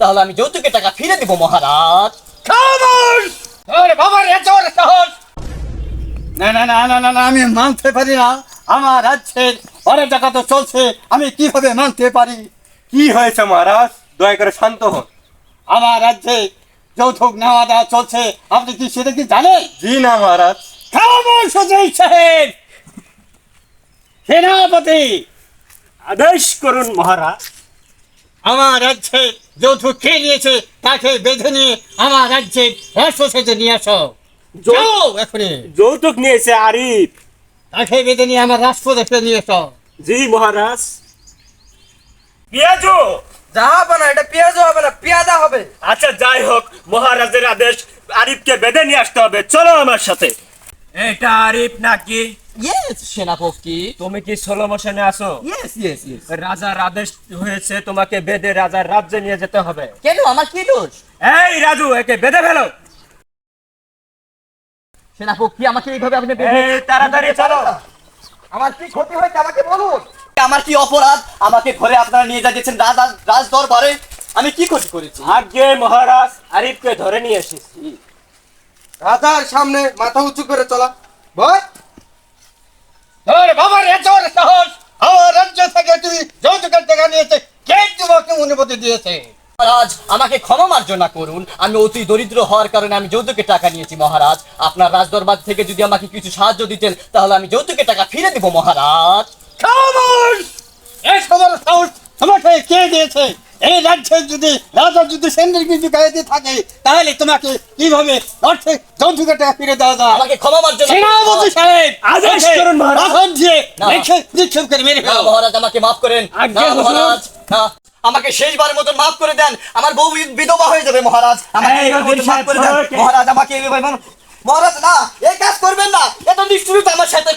তাহলে আমি যৌতুকের টাকা ফিরে দিব মহারাজ। বাবার এত সাহস! না না না না না না আমি মানতে পারি না। আমার রাজ্যের অনেক টাকা তো চলছে আমি কীভাবে মানতে পারি? কি হয়েছে মহারাজ? দয়া করে শান্ত হন। আমার রাজ্যে যৌতুক নেওয়া দেওয়া চলছে আপনি কি সেটা কি জানেন? জি না মহারাজ। খামোশ অজয় সাহেব! সেনাপতি! আদেশ করুন মহারাজ। আমার রাজ্যে যৌতুক খেয়ে নিয়েছে তাকে বেঁধে নিয়ে আমার রাজ্যে রাষ্ট্রসেজে নিয়ে আসো। যাও এখনই। যৌতুক নিয়েছে আরিফ। তাকে বেঁধে নিয়ে আমার রাষ্ট্রদেশে নিয়ে এসো। জি মহারাজ। পিয়াজু! যা হবে না এটা পেঁয়াজও হবে না পেঁয়াজা হবে। আচ্ছা যাই হোক মহারাজের আদেশ আরিফকে বেঁধে নিয়ে আসতে হবে। চলো আমার সাথে। এটা আরিফ নাকি? ইয়েস সেনাপতি তুমি কি ষোলো মোশনে আসো ইয়েস ইয়েস ইয়েস রাজার আদেশ হয়েছে তোমাকে বেঁধে রাজার রাজ্যে নিয়ে যেতে হবে। কেন? আমার কি দোষ? এই রাজু একে বেঁধে ফেলো। সেনাপতি আমাকে এইভাবে আপনি তাড়াতাড়ি চলো। আমার কি ক্ষতি হয়েছে আমাকে বলুন। আমার কি অপরাধ? আমাকে ঘরে আপনারা নিয়ে যাচ্ছেন রাজ রাজ দরবারে আমি কি ক্ষতি করেছি? আগে মহারাজ আরিফকে ধরে নিয়ে এসেছি। রাজার সামনে মাথা উঁচু করে চলা। ভয় তোর বাবার এত সাহস। আমার রাজ্য থেকে তুমি যৌতুকের টাকা নিয়েছে। কে তোমাকে অনুমতি দিয়েছে? মহারাজ আমাকে ক্ষমা মার্জনা করুন। আমি অতি দরিদ্র হওয়ার কারণে আমি যৌতুকের টাকা নিয়েছি মহারাজ। আপনার রাজদরবার থেকে যদি আমাকে কিছু সাহায্য দিতেন তাহলে আমি যৌতুকের টাকা ফিরে দিব মহারাজ। সাহস তোমাকে কে দিয়েছে? এই রাজ্যে যদি রাজা যদি সেন্দ্রের কিছু গায়ে থাকে তাহলে তোমাকে কীভাবে অর্থে টাকা ফিরে দেওয়া যায়? আমাকে ক্ষমা সেনাপতি সাহেব আদেশ করুন মহারাজ। রাখন দিয়ে না। নিক্ষেপ নিক্ষেপ করে মেরে ফেলো। মহারাজ আমাকে মাফ করেন। আজ্ঞে। মহারাজ আমাকে শেষবারের মতন মাফ করে দেন। আমার বউ বিধবা হয়ে যাবে মহারাজ। আমাকে এইভাবে মাফ করে দেন। মহারাজ আমাকে এইভাবে মহারাজ না এই কাজ করবেন না। এত নিষ্ঠুরতা আমার সাথে